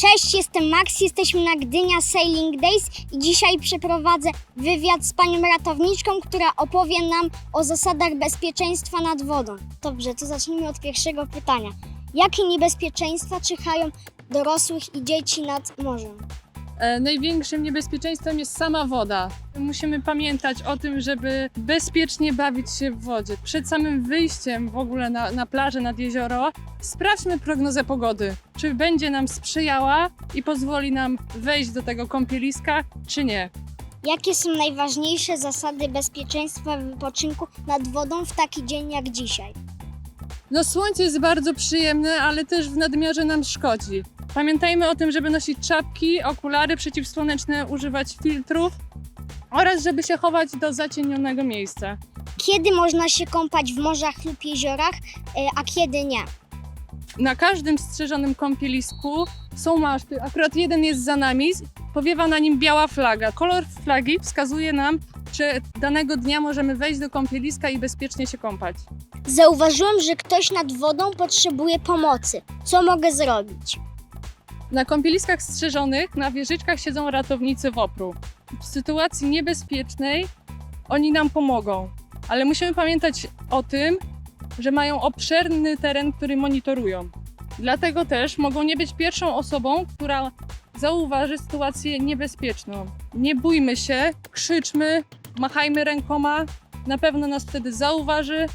Cześć, jestem Max, jesteśmy na Gdynia Sailing Days i dzisiaj przeprowadzę wywiad z panią ratowniczką, która opowie nam o zasadach bezpieczeństwa nad wodą. Dobrze, to zacznijmy od pierwszego pytania. Jakie niebezpieczeństwa czyhają dorosłych i dzieci nad morzem? E, Największym niebezpieczeństwem jest sama woda. Musimy pamiętać o tym, żeby bezpiecznie bawić się w wodzie. Przed samym wyjściem w ogóle na, na plażę, nad jezioro, sprawdźmy prognozę pogody. Czy będzie nam sprzyjała i pozwoli nam wejść do tego kąpieliska, czy nie. Jakie są najważniejsze zasady bezpieczeństwa wypoczynku nad wodą w taki dzień jak dzisiaj? No słońce jest bardzo przyjemne, ale też w nadmiarze nam szkodzi. Pamiętajmy o tym, żeby nosić czapki, okulary przeciwsłoneczne, używać filtrów oraz żeby się chować do zacienionego miejsca. Kiedy można się kąpać w morzach lub jeziorach, e, a kiedy nie? Na każdym strzeżonym kąpielisku są maszty. Akurat jeden jest za nami, powiewa na nim biała flaga. Kolor flagi wskazuje nam, czy danego dnia możemy wejść do kąpieliska i bezpiecznie się kąpać. Zauważyłem, że ktoś nad wodą potrzebuje pomocy. Co mogę zrobić? Na kąpieliskach strzeżonych na wieżyczkach siedzą ratownicy WOPR-u. W sytuacji niebezpiecznej oni nam pomogą, ale musimy pamiętać o tym, że mają obszerny teren, który monitorują. Dlatego też mogą nie być pierwszą osobą, która zauważy sytuację niebezpieczną. Nie bójmy się, krzyczmy, machajmy rękoma, na pewno nas wtedy zauważy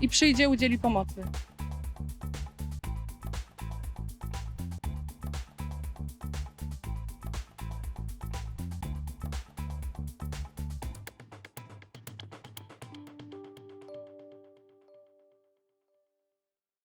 i przyjdzie, udzieli pomocy.